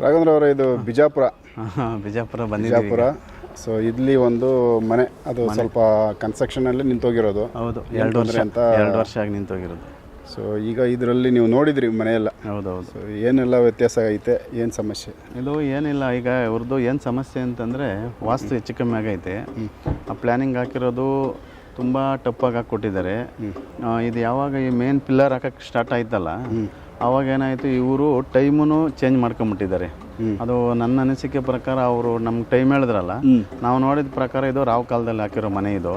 ಇದು ಬಿಜಾಪುರ. ಬಿಜಾಪುರ ಬಿಜಾಪುರ. ಸೊ ಇಲ್ಲಿ ಒಂದು ಮನೆ ಅದು ಸ್ವಲ್ಪ ಕನ್ಸ್ಟ್ರಕ್ಷನಲ್ಲಿ ನಿಂತೋಗಿರೋದು. ಹೌದು ಎರಡು ವರ್ಷ ಅಂತ ಎರಡು ವರ್ಷ ಆಗಿ ನಿಂತೋಗಿರೋದು. ಸೊ ಈಗ ಇದರಲ್ಲಿ ನೀವು ನೋಡಿದ್ರಿ ಮನೆಯೆಲ್ಲ. ಹೌದೌದು ಸೊ ಏನೆಲ್ಲ ವ್ಯತ್ಯಾಸ ಐತೆ ಏನು ಸಮಸ್ಯೆ? ಇದು ಏನಿಲ್ಲ ಈಗ ಇವ್ರದ್ದು ಏನು ಸಮಸ್ಯೆ ಅಂತಂದರೆ ವಾಸ್ತು ಹೆಚ್ಚು ಕಮ್ಮಿ ಆಗೈತೆ. ಆ ಪ್ಲ್ಯಾನಿಂಗ್ ಹಾಕಿರೋದು ತುಂಬ ಟಪ್ಪಾಗಿ ಹಾಕ್ಕೊಟ್ಟಿದ್ದಾರೆ. ಆ, ಇದು ಯಾವಾಗ ಈ ಮೇನ್ ಪಿಲ್ಲರ್ ಹಾಕಕ್ಕೆ ಸ್ಟಾರ್ಟ್ ಆಯ್ತಲ್ಲ ಅವಾಗ ಏನಾಯಿತು ಇವರು ಟೈಮನ್ನು ಚೇಂಜ್ ಮಾಡ್ಕೊಂಬಿಟ್ಟಿದ್ದಾರೆ. ಅದು ನನ್ನ ಅನಿಸಿಕೆ ಪ್ರಕಾರ ಅವರು ನಮ್ಗೆ ಟೈಮ್ ಹೇಳಿದ್ರಲ್ಲ ನಾವು ನೋಡಿದ ಪ್ರಕಾರ ಇದು ರಾವ್ ಕಾಲದಲ್ಲಿ ಹಾಕಿರೋ ಮನೆ ಇದು.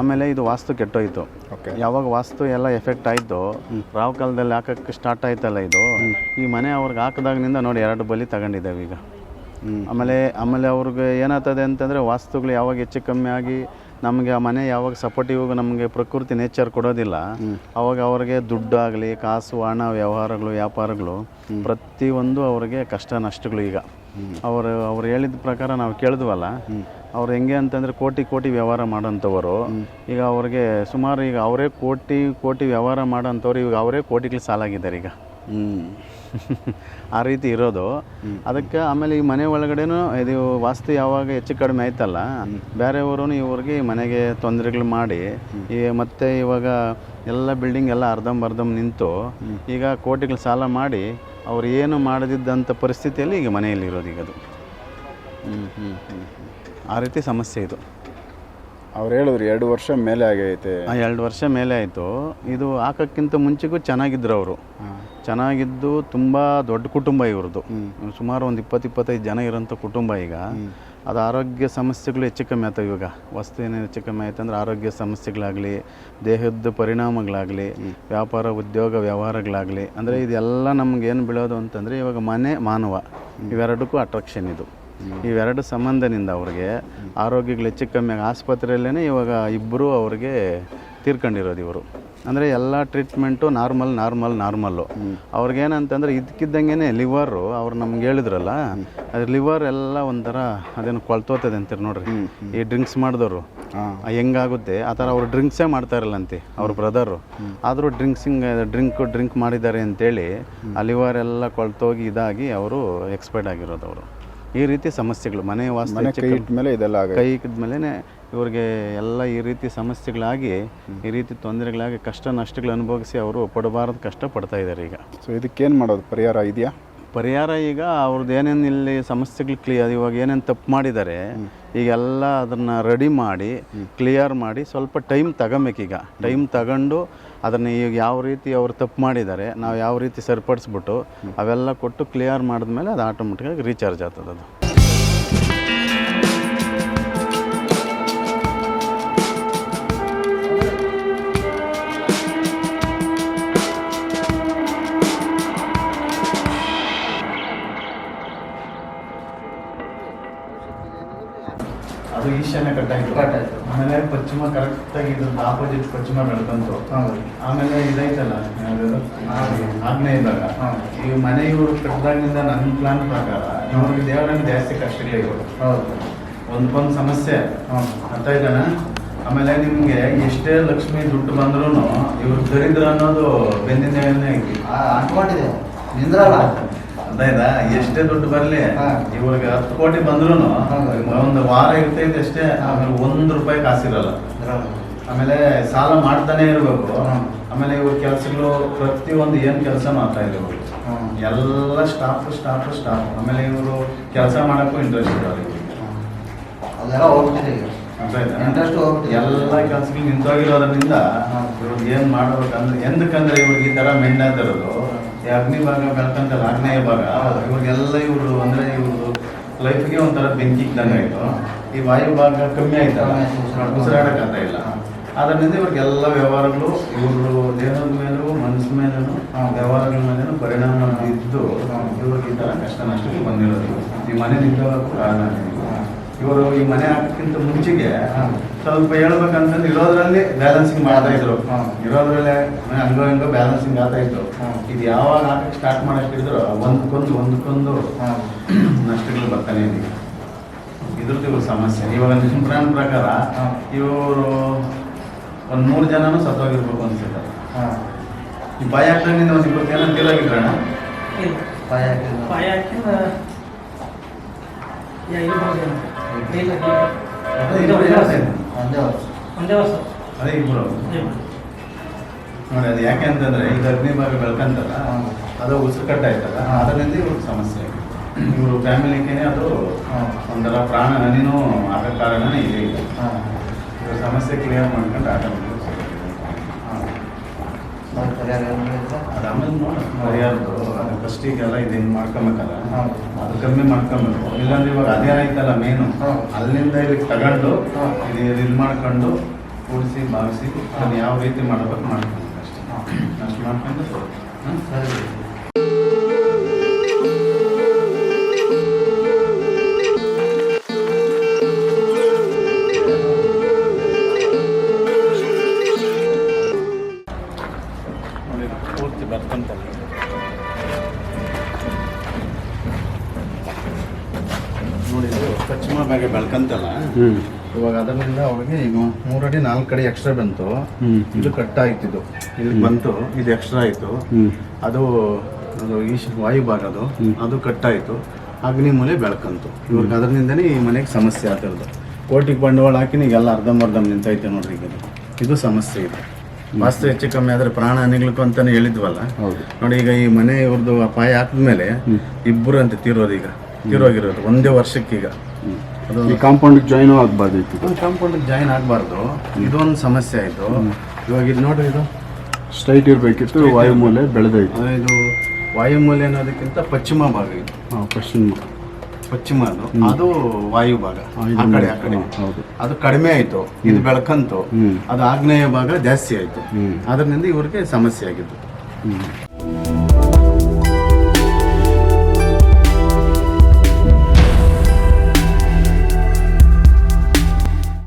ಆಮೇಲೆ ಇದು ವಾಸ್ತು ಕೆಟ್ಟೋಯ್ತು. ಓಕೆ ಯಾವಾಗ ವಾಸ್ತು ಎಲ್ಲ ಎಫೆಕ್ಟ್ ಆಯಿತು ರಾವ್ ಕಾಲದಲ್ಲಿ ಹಾಕಕ್ಕೆ ಸ್ಟಾರ್ಟ್ ಆಯ್ತಲ್ಲ ಇದು. ಈ ಮನೆ ಅವ್ರಿಗೆ ಹಾಕಿದಾಗಿನಿಂದ ನೋಡಿ ಎರಡು ಬಲಿ ತಗೊಂಡಿದ್ದೇವೆ ಈಗ. ಆಮೇಲೆ ಆಮೇಲೆ ಅವ್ರಿಗೆ ಏನಾಗ್ತದೆ ಅಂತಂದರೆ ವಾಸ್ತುಗಳು ಯಾವಾಗ ಹೆಚ್ಚು ಕಮ್ಮಿ ಆಗಿ ನಮಗೆ ಆ ಮನೆ ಯಾವಾಗ ಸಪೋರ್ಟಿವ್ ನಮಗೆ ಪ್ರಕೃತಿ ನೇಚರ್ ಕೊಡೋದಿಲ್ಲ. ಅವಾಗ ಅವ್ರಿಗೆ ದುಡ್ಡಾಗಲಿ ಕಾಸು ಹಣ ವ್ಯವಹಾರಗಳು ವ್ಯಾಪಾರಗಳು ಪ್ರತಿಯೊಂದು ಅವ್ರಿಗೆ ಕಷ್ಟ ನಷ್ಟಗಳು ಈಗ. ಅವರು ಅವ್ರು ಹೇಳಿದ ಪ್ರಕಾರ ನಾವು ಕೇಳಿದ್ವಲ್ಲ ಅವ್ರು ಹೆಂಗೆ ಅಂತಂದರೆ ಕೋಟಿ ಕೋಟಿ ವ್ಯವಹಾರ ಮಾಡೋಂಥವರು ಈಗ ಅವ್ರಿಗೆ ಸುಮಾರು ಈಗ ಅವರೇ ಕೋಟಿ ಕೋಟಿ ವ್ಯವಹಾರ ಮಾಡೋಂಥವ್ರು ಈಗ ಅವರೇ ಕೋಟಿಗಳು ಸಾಲಾಗಿದ್ದಾರೆ ಈಗ. ಆ ರೀತಿ ಇರೋದು. ಅದಕ್ಕೆ ಆಮೇಲೆ ಈ ಮನೆ ಒಳಗಡೆನೂ ಇದು ವಾಸ್ತು ಯಾವಾಗ ಹೆಚ್ಚು ಕಡಿಮೆ ಆಯ್ತಲ್ಲ ಬೇರೆಯವರು ಇವ್ರಿಗೆ ಈ ಮನೆಗೆ ತೊಂದರೆಗಳು ಮಾಡಿ ಈ ಮತ್ತೆ ಇವಾಗ ಎಲ್ಲ ಬಿಲ್ಡಿಂಗ್ ಎಲ್ಲ ಅರ್ಧಂಬರ್ಧಂ ನಿಂತು ಈಗ ಕೋಟಿಗಳು ಸಾಲ ಮಾಡಿ ಅವ್ರು ಏನು ಮಾಡದಿದ್ದಂಥ ಪರಿಸ್ಥಿತಿಯಲ್ಲಿ ಈಗ ಮನೆಯಲ್ಲಿ ಇರೋದು ಈಗ ಅದು. ಆ ರೀತಿ ಸಮಸ್ಯೆ ಇದು. ಅವ್ರು ಹೇಳಿದ್ರು ಎರಡು ವರ್ಷ ಮೇಲೆ ಆಗೈತೆ ಎರಡು ವರ್ಷ ಮೇಲೆ ಆಯಿತು. ಇದು ಹಾಕೋಕ್ಕಿಂತ ಮುಂಚೆಗೂ ಚೆನ್ನಾಗಿದ್ರು ಅವರು. ಚೆನ್ನಾಗಿದ್ದು ತುಂಬ ದೊಡ್ಡ ಕುಟುಂಬ ಇವ್ರದ್ದು. ಸುಮಾರು ಒಂದು ಇಪ್ಪತ್ತು ಇಪ್ಪತ್ತೈದು ಜನ ಇರೋಂಥ ಕುಟುಂಬ ಈಗ. ಅದು ಆರೋಗ್ಯ ಸಮಸ್ಯೆಗಳು ಹೆಚ್ಚು ಕಮ್ಮಿ ಆಯ್ತವೆ ಇವಾಗ. ವಸ್ತು ಏನೇನು ಹೆಚ್ಚು ಕಮ್ಮಿ ಆಯ್ತು ಅಂದ್ರೆ ಆರೋಗ್ಯ ಸಮಸ್ಯೆಗಳಾಗಲಿ ದೇಹದ ಪರಿಣಾಮಗಳಾಗಲಿ ವ್ಯಾಪಾರ ಉದ್ಯೋಗ ವ್ಯವಹಾರಗಳಾಗಲಿ. ಅಂದರೆ ಇದೆಲ್ಲ ನಮ್ಗೆ ಏನು ಬೀಳೋದು ಅಂತಂದರೆ ಇವಾಗ ಮನೆ ಮಾನವ. ಇವೆರಡಕ್ಕೂ ಅಟ್ರಾಕ್ಷನ್ ಇದು. ಇವೆರಡು ಸಂಬಂಧದಿಂದ ಅವ್ರಿಗೆ ಆರೋಗ್ಯಗಳು ಹೆಚ್ಚು ಕಮ್ಮಿ ಆಗಿ ಆಸ್ಪತ್ರೆಯಲ್ಲೇ ಇವಾಗ ಇಬ್ಬರು ಅವ್ರಿಗೆ ತೀರ್ಕೊಂಡಿರೋದು ಇವರು. ಅಂದರೆ ಎಲ್ಲ ಟ್ರೀಟ್ಮೆಂಟು ನಾರ್ಮಲ್ ನಾರ್ಮಲ್ ನಾರ್ಮಲ್ಲು ಅವ್ರಿಗೇನಂತಂದ್ರೆ ಇದಕ್ಕಿದ್ದಂಗೆ ಲಿವರು ಅವ್ರು ನಮ್ಗೆ ಹೇಳಿದ್ರಲ್ಲ ಅದ್ರ ಲಿವರ್ ಎಲ್ಲ ಒಂಥರ ಅದೇನು ಕೊಳ್ತೋತದೆ ಅಂತೀರಿ ನೋಡ್ರಿ. ಈ ಡ್ರಿಂಕ್ಸ್ ಮಾಡಿದವರು ಹೆಂಗಾಗುತ್ತೆ? ಆ ಥರ ಅವ್ರು ಡ್ರಿಂಕ್ಸೇ ಮಾಡ್ತಾ ಇರಲ್ಲಂತೆ ಅವ್ರ ಬ್ರದರು ಆದರೂ ಡ್ರಿಂಕ್ಸಿಂಗ್ ಡ್ರಿಂಕ್ ಡ್ರಿಂಕ್ ಮಾಡಿದ್ದಾರೆ ಅಂತೇಳಿ ಆ ಲಿವರ್ ಎಲ್ಲ ಕೊಳ್ತೋಗಿ ಇದಾಗಿ ಅವರು ಎಕ್ಸ್ಪೈರ್ಡ್ ಆಗಿರೋದು ಅವರು. ಈ ರೀತಿ ಸಮಸ್ಯೆಗಳು ಮನೆ ವಾಸ್ತವ ಕೈ ಮೇಲೆ ಇದೆಲ್ಲ ಕೈ ಇಕ್ಕಿದ್ಮೇಲೆ ಇವ್ರಿಗೆ ಎಲ್ಲ ಈ ರೀತಿ ಸಮಸ್ಯೆಗಳಾಗಿ ಈ ರೀತಿ ತೊಂದರೆಗಳಾಗಿ ಕಷ್ಟ ನಷ್ಟಗಳು ಅನುಭವಿಸಿ ಅವರು ಪಡಬಾರದು ಕಷ್ಟ ಪಡ್ತಾ ಇದ್ದಾರೆ ಈಗ. ಸೊ ಇದಕ್ಕೇನು ಮಾಡೋದು? ಪರಿಹಾರ ಇದೆಯಾ? ಪರಿಹಾರ ಈಗ ಅವ್ರದ್ದು ಏನೇನು ಇಲ್ಲಿ ಸಮಸ್ಯೆಗಳು ಕ್ಲಿಯರ್ ಇವಾಗ ಏನೇನು ತಪ್ಪು ಮಾಡಿದ್ದಾರೆ ಈಗೆಲ್ಲ ಅದನ್ನು ರೆಡಿ ಮಾಡಿ ಕ್ಲಿಯರ್ ಮಾಡಿ ಸ್ವಲ್ಪ ಟೈಮ್ ತಗೊಬೇಕೀಗ. ಟೈಮ್ ತಗೊಂಡು ಅದನ್ನು ಈಗ ಯಾವ ರೀತಿ ಅವ್ರು ತಪ್ಪು ಮಾಡಿದ್ದಾರೆ ನಾವು ಯಾವ ರೀತಿ ಸರಿಪಡಿಸ್ಬಿಟ್ಟು ಅವೆಲ್ಲ ಕೊಟ್ಟು ಕ್ಲಿಯರ್ ಮಾಡಿದ್ಮೇಲೆ ಅದು ಆಟೋಮೆಟಿಕಾಗಿ ರೀಚಾರ್ಜ್ ಆಗ್ತದೆ ಅದು. ಅದು ಈಶಾನ್ಯ ಕಟ್ ಆಯ್ತು. ಆಮೇಲೆ ಪಶ್ಚಿಮ ಕರೆಕ್ಟಾಗಿ ಇದ್ರದ್ದು ಆಪೋಸಿಟ್ ಪಶ್ಚಿಮ ಬೆಳ್ಕಂತು. ಆಮೇಲೆ ಇದೈತಲ್ಲ ಆಗ್ನೇ ಇದ್ದಾಗ. ಈ ಮನೆ ಇವರು ಕಟ್ಟದಾಗಿಂದ ನನ್ನ ಪ್ಲಾನ್ ಪ್ರಕಾರ ಇವ್ರಿಗೆ ದೇವರಲ್ಲಿ ಜಾಸ್ತಿ ಕಷ್ಟಗಳೇ ಇವರು ಹೌದು. ಒಂದ್ಕೊಂದು ಸಮಸ್ಯೆ. ಅಂತ ಇದ್ದಾನ ಆಮೇಲೆ ನಿಮ್ಗೆ ಎಷ್ಟೇ ಲಕ್ಷ್ಮಿ ದುಡ್ಡು ಬಂದ್ರೂ ಇವ್ರು ದರಿದ್ರ ಅನ್ನೋದು ಬೆಂದಿನ ಅನ್ಕೊಂಡಿದೆ ನಿಂದ್ರಲ್ಲ. ಅದಾಯ್ತಾ ಎಷ್ಟೇ ದುಡ್ಡು ಬರಲಿ ಇವಾಗ ಹತ್ತು ಕೋಟಿ ಬಂದ್ರೂ ಒಂದು ವಾರ ಇರ್ತೈತೆ ಅಷ್ಟೇ ಆಮೇಲೆ ಒಂದು ರೂಪಾಯಿ ಕಾಸಿರಲ್ಲ. ಆಮೇಲೆ ಸಾಲ ಮಾಡ್ತಾನೆ ಇರಬೇಕು. ಆಮೇಲೆ ಇವ್ರ ಕೆಲಸಗಳು ಪ್ರತಿಯೊಂದು ಏನು ಕೆಲಸ ಮಾಡ್ತಾ ಇದ್ರು. ಎಲ್ಲ ಸ್ಟಾಫ್ ಸ್ಟಾಫ್ ಸ್ಟಾಫ್ ಆಮೇಲೆ ಇವರು ಕೆಲಸ ಮಾಡೋಕ್ಕೂ ಇಂಟ್ರೆಸ್ಟ್ ಇದೆ. ಅದೆಲ್ಲ ಹೋಗ್ತಿದೆ ಅರ್ಥ ಹೋಗ್ಬಿಟ್ಟಿದೆ. ಎಲ್ಲ ಕೆಲಸಗಳು ನಿಂತೋಗಿರೋದ್ರಿಂದ. ಇವ್ರಿಗೆ ಏನ್ ಮಾಡ್ಬೇಕಂದ್ರೆ ಎಂದಕ್ಕಂದ್ರೆ ಇವ್ರಿಗೆ ಈ ತರ ಮೆಂಡಾದಿರೋದು ಈ ಅಗ್ನಿ ಭಾಗ ಬೆಳ್ಕಂತಲ್ಲ ಆಗ್ನೇಯ ಭಾಗ ಇವ್ರಿಗೆಲ್ಲ ಇವರು ಅಂದ್ರೆ ಇವರು ಲೈಫ್ಗೆ ಒಂಥರ ಬೆಂಕಿ ಇದ್ದಂಗೆ ಆಯ್ತು. ಈ ವಾಯು ಭಾಗ ಕಮ್ಮಿ ಉಸಿರಾಡಕ್ ಅಂತ ಇಲ್ಲ. ಅದರಿಂದ ಇವ್ರಿಗೆಲ್ಲ ವ್ಯವಹಾರಗಳು ಇವರು ದೇಹದ ಮೇಲೂ, ಮನಸ್ಸು ಮೇಲೂ ವ್ಯವಹಾರಗಳ ಮೇಲೂ ಪರಿಣಾಮ ಇದ್ದು, ಇವ್ರಿಗೆ ಈ ಥರ ಕಷ್ಟ ನಷ್ಟಕ್ಕೆ ಬಂದಿರೋದು. ಈ ಮನೆ ನಿಂತೋಗಕ್ಕೂ ಕೂಡ. ಇವರು ಈ ಮನೆ ಹಾಕಕ್ಕಿಂತ ಮುಂಚೆಗೆ ಸ್ವಲ್ಪ ಹೇಳ್ಬೇಕಂತಂದ್ರೆ ಇರೋದ್ರಲ್ಲಿ ಬ್ಯಾಲೆನ್ಸಿಂಗ್ ಮಾಡ್ತಾ ಇದ್ರು. ಇರೋದ್ರಲ್ಲೇ ಹಂಗೋ ಹಿಂಗೋ ಬ್ಯಾಲೆನ್ಸಿಂಗ್ ಆಗ್ತಾ ಇದ್ರು ಇದು ಯಾವಾಗ ಹಾಕಕ್ಕೆ ಸ್ಟಾರ್ಟ್ ಮಾಡಕ್ಕಿದ್ರು ಒಂದ್ಕೊಂದು ಒಂದಕ್ಕೊಂದು ನಷ್ಟಗಳು ಬರ್ತಾನೆ ಇದೆ ಇದ್ರದ್ದು ಇವ್ರ ಸಮಸ್ಯೆ. ಇವಾಗ ಪ್ಲಾನ್ ಪ್ರಕಾರ. ಇವರು ಒಂದು ನೂರು ಜನನೂ ಸತ್ತೋಗಿರ್ಬೇಕು ಅನ್ಸುತ್ತೆ. ಹಾಂ. ಈ ಬಾಯಿ ಹಾಕ್ದಂಗಿಂದ ಒಂದು ಇಪ್ಪತ್ತು ಜನ ಯಾ ಇಲ್ಲಿ ಹಾಕಿದ್ದು. ಒಂದೇ ವರ್ಷ ಒಂದೇ ವರ್ಷ ಅದೇ ಇಬ್ಬರು ನೋಡಿ ಅದು ಯಾಕೆ ಅಂತಂದ್ರೆ ಈಗ ಅಗ್ನಿ ಭಾಗ ಬೆಳ್ಕಂತಲ್ಲ ಅದು ಉಸಿರು ಕಟ್ಟಾಯ್ತಲ್ಲ ಅದರಿಂದ ಇವ್ರಿಗೆ ಸಮಸ್ಯೆ. ಇವರು ಫ್ಯಾಮಿಲಿಗೇನೆ ಅದು ಒಂಥರ ಪ್ರಾಣ ಹನಿನೂ ಆಗೋ ಕಾರಣನೇ ಇದೆ ಈಗ ಸಮಸ್ಯೆ ಕ್ಲಿಯರ್ ಮಾಡ್ಕೊಂಡು ಆಟೋಮೆಟಿಕ್ ಪರಿಹಾರ ಅದು ಆಮೇಲೆ ನೋಡಿ ಪರಿಹಾರದ್ದು ಅದು ಫಸ್ಟಿಗೆಲ್ಲ ಇದು ಹಿಂಗೆ ಮಾಡ್ಕೊಬೇಕಲ್ಲ. ಅದು ಕಮ್ಮಿ ಮಾಡ್ಕೊಬೇಕು. ಇಲ್ಲಾಂದ್ರೆ ಇವಾಗ ಅದೇ ಆಯ್ತಲ್ಲ ಮೇನು ಅಲ್ಲಿಂದ ಇಲ್ಲಿಗೆ ತಗೊಂಡು ಇದೇ ಇದು ಮಾಡ್ಕೊಂಡು ಕೂಡಿಸಿ ಭಾವಿಸಿ ಅದು ಯಾವ ರೀತಿ ಮಾಡಬೇಕು ಮಾಡ್ಕೊಂಡು ಅಷ್ಟೇ. ಅಷ್ಟು ಮಾಡ್ಕೊಂಡು? ಸರಿ. ನೋಡಿ ಇದು ಪೂರ್ತಿ ಬರ್ತಂತಲ್ಲ ನೋಡಿ ಇದು ಪಶ್ಚಿಮ ಭಾಗ ಬೆಳ್ಕಂತಲ್ಲ. ಇವಾಗ ಅದರಿಂದ ಅವಳಿಗೆ ಈಗ ಮೂರಡಿ ನಾಲ್ಕು ಅಡಿ ಎಕ್ಸ್ಟ್ರಾ ಬಂತು ಇದು ಕಟ್ ಆಯ್ತಿದ್ದು ಇಲ್ಲಿ ಬಂತು ಇದು ಎಕ್ಸ್ಟ್ರಾ ಆಯಿತು. ಅದು ಅದು ಈಶ್ ವಾಯು ಭಾಗ ಅದು. ಅದು ಕಟ್ಟಾಯಿತು ಅಗ್ನಿ ಮೂಲೆ ಬೆಳ್ಕಂತು. ಇವ್ರಿಗೆ ಅದರಿಂದನೇ ಈ ಮನೆಗೆ ಸಮಸ್ಯೆ ಆಗ್ತಿರೋದು ಕೋಟಿಗೆ ಬಂಡವಾಳ ಹಾಕಿ ಈಗೆಲ್ಲ ಅರ್ಧಂಬರ್ಧಂ ನಿಂತೈತೆ ನೋಡ್ರಿ ಈಗ. ಇದು ಸಮಸ್ಯೆ ಇದೆ. ವಾಸ್ತು ಹೆಚ್ಚು ಕಮ್ಮಿ ಆದರೆ ಪ್ರಾಣ ಹಾನಿಗ್ಲಿಕ್ಕೂ ಅಂತಾನೆ ಹೇಳಿದ್ವಲ್ಲ. ನೋಡಿ ಈಗ ಈ ಮನೆ ಇವ್ರದ್ದು ಅಪಾಯ ಹಾಕಿದ್ಮೇಲೆ ಇಬ್ಬರು ಅಂತ ತೀರೋದು ಈಗ. ತೀರೋಗಿರೋದು ಒಂದೇ ವರ್ಷಕ್ಕೀಗ ಅದು ಆಗಬಾರ್ದು ಜಾಯ್ನು ಆಗಬಾರ್ದಿತ್ತು ಕಾಂಪೌಂಡ್ ಜಾಯಿನ್ ಆಗಬಾರ್ದು. ಇದೊಂದು ಸಮಸ್ಯೆ ಆಯಿತು. ಇವಾಗ ಇದು ನೋಡ್ರಿ ಇದು. ಸ್ಟ್ರೈಟ್ ಇರಬೇಕಿತ್ತು ವಾಯುಮೂಲೆ ಬೆಳೆದೈತೆ ಇದು ವಾಯುಮೂಲೆ ಅನ್ನೋದಕ್ಕಿಂತ ಪಶ್ಚಿಮ ಭಾಗ ಇದು. ಹಾಂ ಪಶ್ಚಿಮ. ಪಶ್ಚಿಮ ಅದು ಅದು ವಾಯು ಭಾಗ. ಆ, ಕಡೆ ಆ ಕಡೆ. ಹೌದು. ಅದು ಕಡಿಮೆ ಆಯ್ತು. ಇದು ಬೆಳಕಂತು. ಅದು ಆಗ್ನೇಯ ಭಾಗ ಜಾಸ್ತಿ ಆಯ್ತು. ಅದರಿಂದ ಇವ್ರಿಗೆ ಸಮಸ್ಯೆ ಆಗಿತ್ತು